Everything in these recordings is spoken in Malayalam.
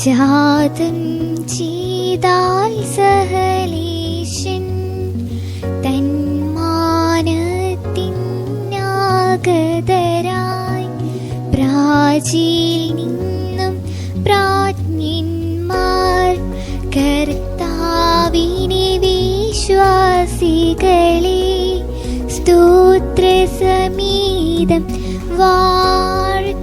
ജാതം ചെയ്താൽ സഹലീശൻ തന്മാനത്തിനാഗതരായി പ്രാചീൽ നിന്നും പ്രാജ്ഞന്മാർ കർത്താവിനെ വിശ്വാസികളെ സ്തോത്രസമീതം വാഴ്ത്തിടുവിൻ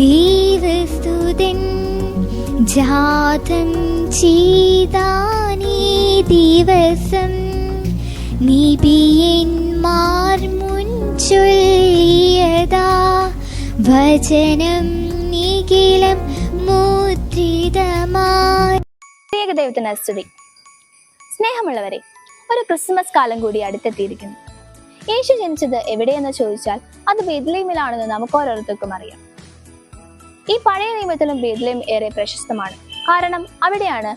ദൈവസ്തുതൻ ജാതം ചെയ്താനീ ദിവസം നിബിയന്മാർ മുൻചൊല്ലിയതാ വചനം നിഖിലം മുദ്രിതമായി ദൈവത്തിന് സ്തുതി. സ്നേഹമുള്ളവരെ ഒരു ക്രിസ്മസ് കാലം കൂടി അടുത്തെത്തിയിരിക്കുന്നു. യേശു ജനിച്ചത് എവിടെയെന്ന് ചോദിച്ചാൽ അത് ബേദ്ലേമിലാണെന്ന് നമുക്ക് ഓരോരുത്തർക്കും അറിയാം. ഈ പഴയ നിയമത്തിലും ബേദ്ലേം ഏറെ പ്രശസ്തമാണ്. കാരണം അവിടെയാണ്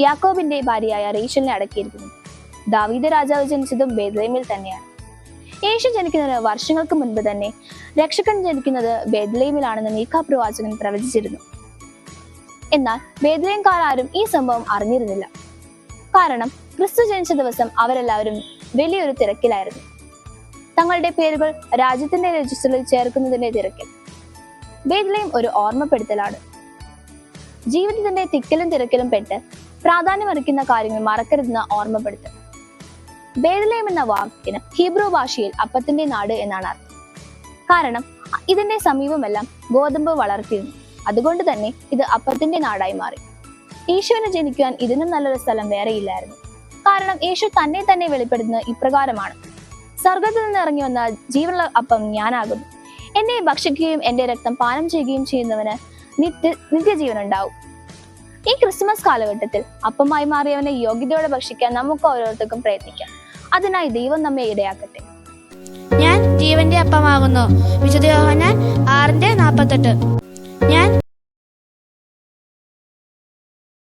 യാക്കോബിന്റെ ഭാര്യയായ റീഷലിനെ അടക്കിയിരിക്കുന്നത്. ദാവീദ് രാജാവ് ജനിച്ചതും ബേദ്ലേമിൽ തന്നെയാണ്. യേശു ജനിക്കുന്നതിന് വർഷങ്ങൾക്ക് മുൻപ് തന്നെ രക്ഷകൻ ജനിക്കുന്നത് ബേദ്ലേമിലാണെന്ന് മീഖ പ്രവാചകൻ പ്രവചിച്ചിരുന്നു. എന്നാൽ ബേദ്ലേംകാരും ഈ സംഭവം അറിഞ്ഞിരുന്നില്ല. കാരണം ക്രിസ്തു ജനിച്ച ദിവസം അവരെല്ലാവരും വലിയൊരു തിരക്കിലായിരുന്നു. തങ്ങളുടെ പേരുകൾ രാജ്യത്തിന്റെ രജിസ്റ്ററിൽ ചേർക്കുന്നതിന്റെ തിരക്കിൽ. ബേദ്ലേം ഒരു ഓർമ്മപ്പെടുത്തലാണ്. ജീവിതത്തിന്റെ തിക്കലും തിരക്കിലും പെട്ട് പ്രാധാന്യമറിക്കുന്ന കാര്യങ്ങൾ മറക്കരുതെന്ന് ഓർമ്മപ്പെടുത്തൽ. ബേദ്ലേം എന്ന വാക്കിന് ഹീബ്രു ഭാഷയിൽ അപ്പത്തിന്റെ നാട് എന്നാണ് അർത്ഥം. കാരണം ഇതിന്റെ സമീപമെല്ലാം ഗോതമ്പ് വളർത്തിയിരുന്നു. അതുകൊണ്ട് തന്നെ ഇത് അപ്പത്തിന്റെ നാടായി മാറി. യേശുവിനെ ജനിക്കുവാൻ ഇതിനും നല്ലൊരു സ്ഥലം വേറെയില്ലായിരുന്നു. കാരണം യേശു തന്നെ തന്നെ വെളിപ്പെടുത്തുന്നത് ഇപ്രകാരമാണ്. സ്വർഗത്തിൽ നിന്ന് ഇറങ്ങി വന്ന ജീവനുള്ള അപ്പം ഞാനാകുന്നു എന്നെ ഭക്ഷിക്കുകയും എന്റെ രക്തം പാനം ചെയ്യുകയും ചെയ്യുന്നവന് നിത്യ നിത്യജീവൻ ഉണ്ടാവും. ഈ ക്രിസ്മസ് കാലഘട്ടത്തിൽ അപ്പമായി മാറിയവനെ യോഗ്യതയോടെ ഭക്ഷിക്കാൻ നമുക്ക് ഓരോരുത്തർക്കും പ്രയത്നിക്കാം. അതിനായി ദൈവം നമ്മെ ഇടയാക്കട്ടെ. ഞാൻ ജീവന്റെ അപ്പമാകുന്നു. വിശുദ്ധ യോഹന്നാൻ ആറിന്റെ നാൽപ്പത്തെട്ട്. ഞാൻ